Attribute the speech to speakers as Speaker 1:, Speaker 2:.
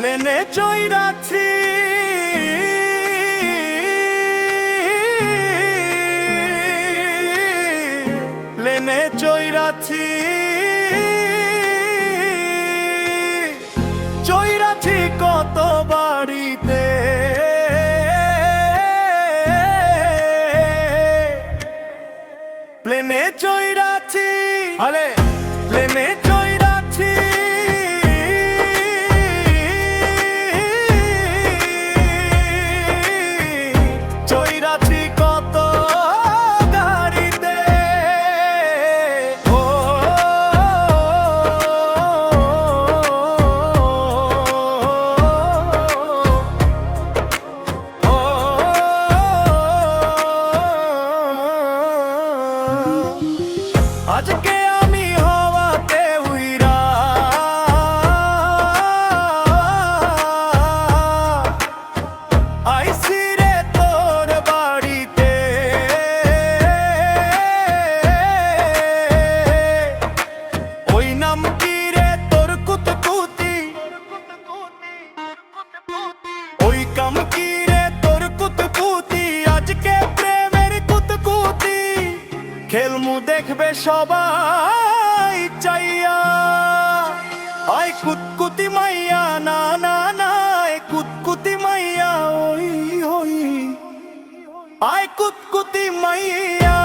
Speaker 1: প্লেনে চৈরাছি প্লেনে চৈরাছি চৈরাছি কত বাড়িতে। প্লেনে চৈরাছি আরে প্লেনে আজকে আমি হওয়াতে উইরা। আইসি রে তোর বাড়িতে। ওই নাম কি রে? তোর কুতকুতি। ওই কাম কি খেলমু দেখবে সবাই চাইয়া। আয় কুতকুতি মাইয়া, না না না কুতকুতি মাইয়া, ওই হই আয় কুতকুতি মাইয়া।